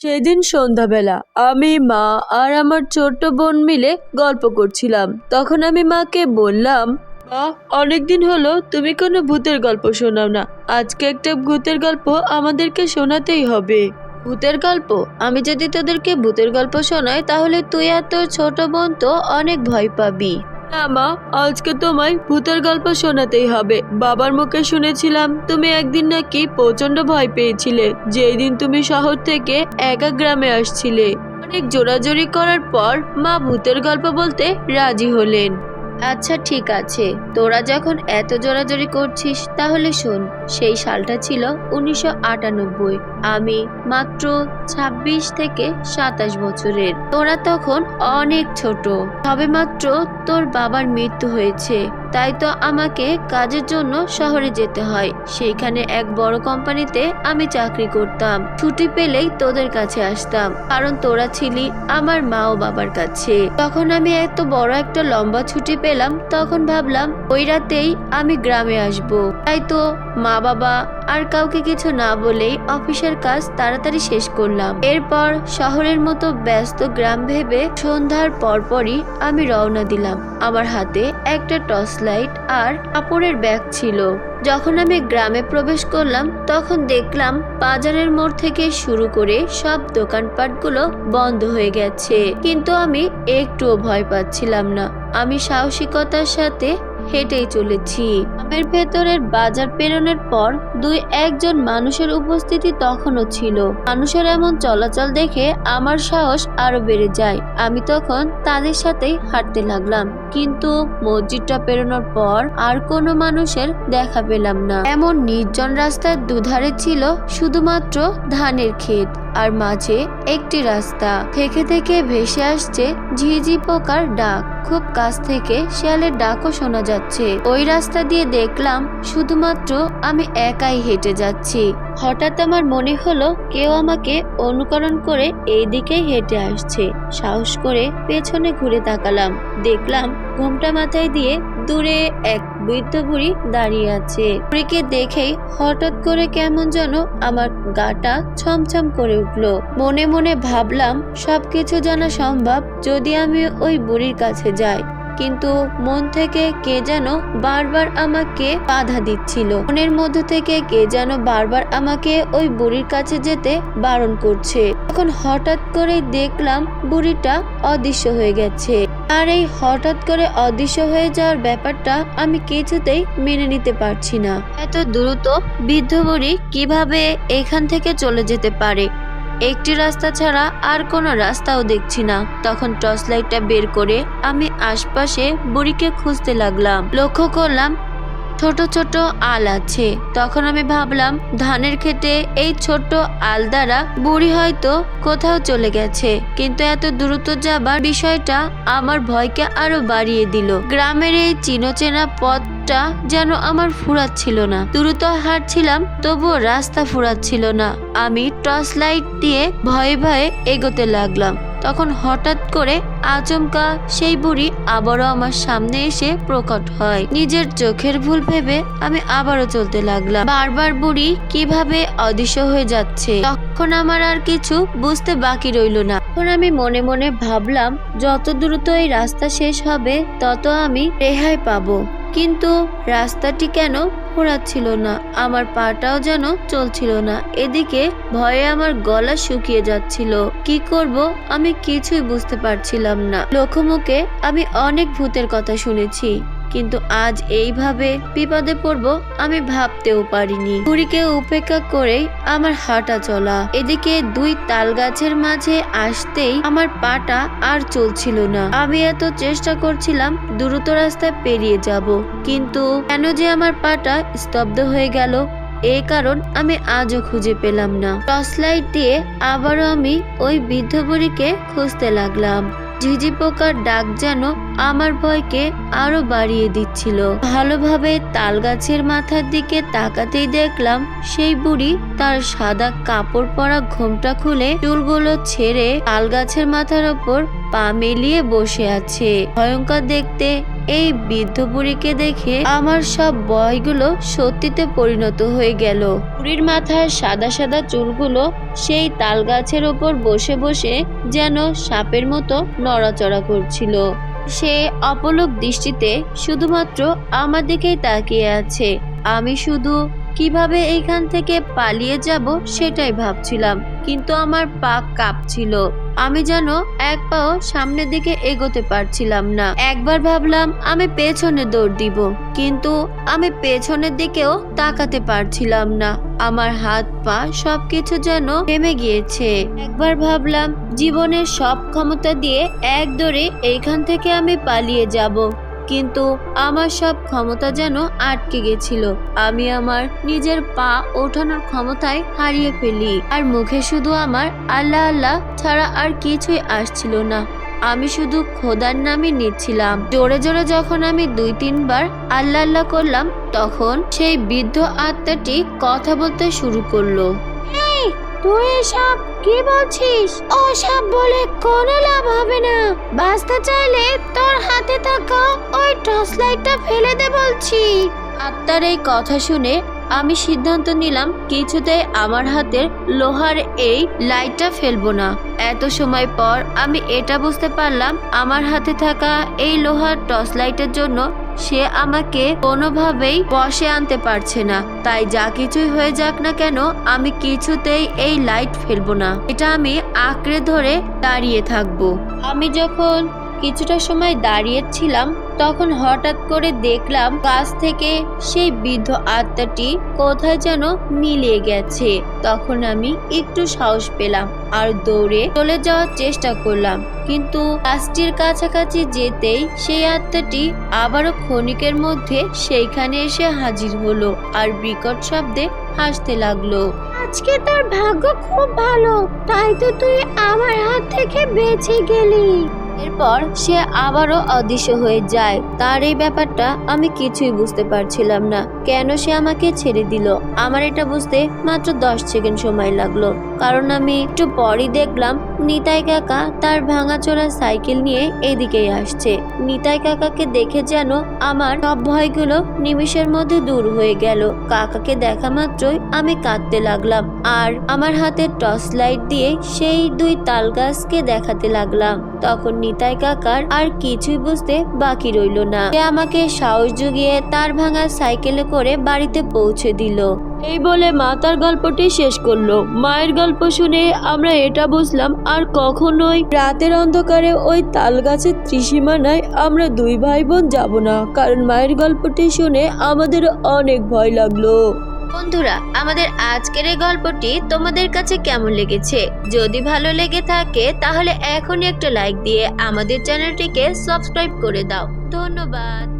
সেদিন সন্ধ্যাবেলা আমি মা আর আমার ছোট্ট বোন মিলে গল্প করছিলাম। তখন আমি মাকে বললাম, মা, অনেকদিন হলো তুমি কোনো ভূতের গল্প শোনাও না। আজকে একটা ভূতের গল্প আমাদেরকে শোনাতেই হবে। ভূতের গল্প? আমি যদি তোদেরকে ভূতের গল্প শোনাই তাহলে তুই আর তোর ছোট বোন তো অনেক ভয় পাবি। না মা, আজকে তোমায় ভূতের গল্প শোনাতেই হবে। বাবার মুখে শুনেছিলাম তুমি একদিন নাকি প্রচণ্ড ভয় পেয়েছিলে। যেই দিন তুমি শহর থেকে একা গ্রামে আসছিলে। অনেক জোরাজোরি করার পর মা ভূতের গল্প বলতে রাজি হলেন। আচ্ছা ঠিক আছে। তোরা যখন এত জোরাজোরি করছিস, তাহলে শোন। সেই সালটা ছিল উনিশশো আটানব্বই। আমি মাত্র ২৬ থেকে সাতাশ বছরের। তোরা তখন অনেক ছোট। সবে মাত্র তোর বাবার মৃত্যু হয়েছে। তাই তো আমাকে কাজের জন্য শহরে যেতে হয়। সেইখানে এক বড় কোম্পানিতে আমি চাকরি করতাম। ছুটি পেলেই তোদের কাছে আসতাম। কারণ তোরা ছিলি আমার মা ও বাবার কাছে। তখন আমি এত বড় একটা লম্বা ছুটি পেলাম, তখন ভাবলাম, ওই রাতেই আমি গ্রামে আসব। তাই তো মা বাবা আর কাউকে কিছু না বলেই অফিসের কাজ তাড়াতাড়ি শেষ করলাম। এরপর শহরের মতো ব্যস্ত গ্রাম ভেবে সন্ধ্যার পরপরই আমি রওনা দিলাম। আমার হাতে একটা টর্চ লাইট আর কাপড়ের ব্যাগ ছিল। যখন আমি গ্রামে প্রবেশ করলাম, তখন দেখলাম বাজারের মোড় থেকে শুরু করে সব দোকানপাটগুলো বন্ধ হয়ে গেছে। কিন্তু আমি একটুও ভয় পাচ্ছিলাম না। আমি সাহসিকতার সাথে হেঁটেই চলেছি। গ্রামের ভেতরের বাজার পেরোনোর পর দুই একজন মানুষের উপস্থিতি তখনও ছিল। মানুষের এমন চলাচল দেখে আমার সাহস আরও বেড়ে যায়। আমি তখন তাদের সাথেই হাঁটতে লাগলাম। কিন্তু মসজিদটা পেরোনোর পর আর কোনো মানুষের দেখা পেলাম না। এমন নির্জন রাস্তার দুধারে ছিল শুধুমাত্র ধানের ক্ষেত। আর মাঝে একটি রাস্তা। থেকে থেকে ভেসে আসছে ঝিঝি পোকার ডাক। খুব কাছ থেকে শিয়ালের ডাকও শোনা যাচ্ছে। ওই রাস্তা দিয়ে দেখলাম শুধুমাত্র আমি একাই হেঁটে যাচ্ছি। হঠাৎ আমার মনে হলো কেউ আমাকে অনুকরণ করে এই দিকেই হেঁটে আসছে। সাহস করে পেছনে ঘুরে তাকালাম। দেখলাম ঘোমটা মাথায় দিয়ে দূরে এক বৃদ্ধ বুড়ি দাঁড়িয়ে আছে। বুড়িকে দেখেই হঠাৎ করে কেমন যেন আমার গাটা ছমছম করে উঠল। মনে মনে ভাবলাম, সবকিছু জানা সম্ভব যদি আমি ওই বুড়ির কাছে যাই। কিন্তু মন থেকে কে যেন বারবার আমাকে বাধা দিচ্ছিল। মনের মধ্য থেকে কে যেন বারবার আমাকে ওই বুড়ির কাছে যেতে বারণ করছে। তখন হঠাৎ করে দেখলাম বুড়িটা অদৃশ্য হয়ে গেছে। আর এই হঠাৎ করে অদৃশ্য হয়ে যাওয়ার ব্যাপারটা আমি কিছুতেই মেনে নিতে পারছি না। এত দ্রুত বৃদ্ধ বুড়ি কীভাবে এখান থেকে চলে যেতে পারে? একটি রাস্তা ছাড়া আর কোনো রাস্তাও দেখছি না। তখন টর্চ লাইটটা বের করে আমি আশপাশে বুড়িকে খুঁজতে লাগলাম। লক্ষ্য করলাম ছোট ছোট আল আছে। তখন আমি ভাবলাম, ধানের খেতে এই ছোট্ট আল দ্বারা বুড়ি হয়তো কোথাও চলে গেছে। কিন্তু এত দ্রুত যাবার বিষয়টা আমার ভয়কে আরও বাড়িয়ে দিল। গ্রামের এই চিনচেনা পথটা যেন আমার ফুরাচ্ছিল না। দ্রুত হাঁটছিলাম, তবুও রাস্তা ফুরাচ্ছিল না। আমি টর্চ লাইট দিয়ে ভয়ে ভয়ে এগোতে লাগলাম। তখন হঠাৎ করে আচমকা সেই বুড়ি আবারও আমার সামনে এসে প্রকট হয়। নিজের চোখের ভুল ভেবে আমি আবারও চলতে লাগলাম। বারবার বুড়ি কীভাবে অদৃশ্য হয়ে যাচ্ছে, তখন আমার আর কিছু বুঝতে বাকি রইল না। তখন আমি মনে মনে ভাবলাম, যত দ্রুত এই রাস্তা শেষ হবে, তত আমি রেহাই পাবো। কিন্তু রাস্তাটি কেন ঘোরাচ্ছিল না? আমার পাটাও যেন চলছিল না। এদিকে ভয়ে আমার গলা শুকিয়ে যাচ্ছিল। কি করব? আমি কিছুই বুঝতে পারছিলাম না। লোকমুখে আমি অনেক ভূতের কথা শুনেছি। কিন্তু আজ এইভাবে বিপদে পড়ব আমি ভাবতেও পারিনি। বুড়িকে উপেক্ষা করেই আমার হাঁটা চলা। এদিকে দুই তাল গাছের মাঝে আসতেই আমার পাটা আর চলছিল না। আমি এত চেষ্টা করছিলাম দ্রুত রাস্তায় পেরিয়ে যাব, কিন্তু কেন যে আমার পাটা স্তব্ধ হয়ে গেল এই কারণ আমি আজও খুঁজে পেলাম না। টর্চ লাইট দিয়ে আবারও আমি ওই বৃদ্ধ বুড়িকে খুঁজতে লাগলাম। ঝিঝি পোকার ডাক যেন আমার ভয়কে আরও বাড়িয়ে দিচ্ছিল। ভালোভাবে তাল গাছের মাথার দিকে তাকাতেই দেখলাম সেই বুড়ি তার সাদা কাপড় পরা ঘোমটা খুলে চুলগুলো ছেড়ে তাল গাছের মাথার ওপর পা মেলিয়ে বসে আছে। ভয়ঙ্কর দেখতে এই বৃদ্ধ বুড়িকে দেখে আমার সব বয়গুলো সত্যিতে পরিণত হয়ে গেল। বুড়ির মাথার সাদা সাদা চুলগুলো সেই তাল গাছের ওপর বসে বসে যেন সাপের মতো নড়াচড়া করছিল। সে অপলক দৃষ্টিতে শুধুমাত্র আমার দিকেই তাকিয়ে আছে। আমি শুধু কীভাবে এইখান থেকে পালিয়ে যাব সেটাই ভাবছিলাম, কিন্তু আমার পা কাঁপছিল। আমি যেন এক পাও সামনের দিকে এগোতে পারছিলাম না। একবার ভাবলাম, আমি পেছনে দৌড় দিব, কিন্তু আমি পেছনের দিকেও তাকাতে পারছিলাম না। আমার হাত পা সবকিছু যেন থেমে গিয়েছে। একবার ভাবলাম, জীবনের সব ক্ষমতা দিয়ে এক দৌড়ে এইখান থেকে আমি পালিয়ে যাব। কিন্তু আমার সব ক্ষমতা যেন আটকে গেছিল। আমি আমার নিজের পা ওঠানোর ক্ষমতায় হারিয়ে ফেলি। আর মুখে শুধু আমার আল্লাহ আল্লাহ ছাড়া আর কিছুই আসছিল না। আমি শুধু খোদার নামে নিচ্ছিলাম। জোরে জোরে যখন আমি দুই তিনবার আল্লাহ আল্লাহ করলাম, তখন সেই বৃদ্ধ আত্মাটি কথা বলতে শুরু করল। তুই এসব কি বলছিস? ও বলে কোনো লাভ হবে না। বাঁচতে চাইলে তোর হাতে টর্চ লাইটটা ফেলে দে বলছি। আত্মার এই কথা শুনে আমি সিদ্ধান্ত নিলাম কিছুতেই আমার হাতের লোহার এই লাইটটা ফেলব না। এত সময় পর আমি এটা বুঝতে পারলাম আমার হাতে থাকা এই লোহার টর্চ লাইটের জন্য সে আমাকে কোনোভাবেই বসে আনতে পারছে না। তাই যা কিছুই হয়ে যাক না কেন, আমি কিছুতেই এই লাইট ফেলব না। এটা আমি আঁকড়ে ধরে দাঁড়িয়ে থাকব। আমি যখন কিছুটা সময় দাঁড়িয়েছিলাম তখন হঠাৎ করে দেখলাম কাছ থেকে সেই বৃদ্ধ আত্মাটি কোথায় যেন মিলিয়ে গেছে। তখন আমি একটু সাহস পেলাম আর দৌড়ে চলে যাওয়ার চেষ্টা করলাম। কিন্তু গাছটির কাছাকাছি যেতেই সেই আত্মাটি আবারও ক্ষণিকের মধ্যে সেইখানে এসে হাজির হলো আর বিকট শব্দে হাসতে লাগল। আজকে তোর ভাগ্য খুব ভালো, তাই তো তুই আমার হাত থেকে বেঁচে গেলি। এরপর সে আবারও অদৃশ্য হয়ে যায়। তার এই ব্যাপারটা আমি কিছুই বুঝতে পারছিলাম না। কেন সে আমাকে ছেড়ে দিল? আমার এটা বুঝতে মাত্র দশ সেকেন্ড সময় লাগল। কারণ আমি একটু পরই দেখলাম নিতাই কাকা তার ভাঙাচোরা সাইকেল নিয়ে এদিকেই আসছে। নিতাই কাকাকে দেখে যেন আমার সব ভয়গুলো নিমিষের মধ্যে দূর হয়ে গেল। কাকাকে দেখা মাত্রই আমি কাঁদতে লাগলাম আর আমার হাতে টর্চ লাইট দিয়ে সেই দুই তাল গাছকে দেখাতে লাগলাম। তখন নিতাই কাকার আর কিছুই বুঝতে বাকি রইল না। সে আমাকে সাহস জুগিয়ে তার ভাঙা সাইকেলে করে বাড়িতে পৌঁছে দিল। এই বলে মা তার গল্পটি শেষ করল। মায়ের গল্প শুনে আমরা এটা বুঝলাম, আর কখনোই রাতের অন্ধকারে ওই তাল গাছের ত্রিসীমানায় আমরা দুই ভাই বোন যাব না, কারণ মায়ের গল্পটি শুনে আমাদের অনেক ভয় লাগল। বন্ধুরা, আমাদের আজকের এই গল্পটি তোমাদের কাছে কেমন লেগেছে? যদি ভালো লেগে থাকে, তাহলে এখনই একটা লাইক দিয়ে আমাদের চ্যানেলটিকে সাবস্ক্রাইব করে দাও। ধন্যবাদ।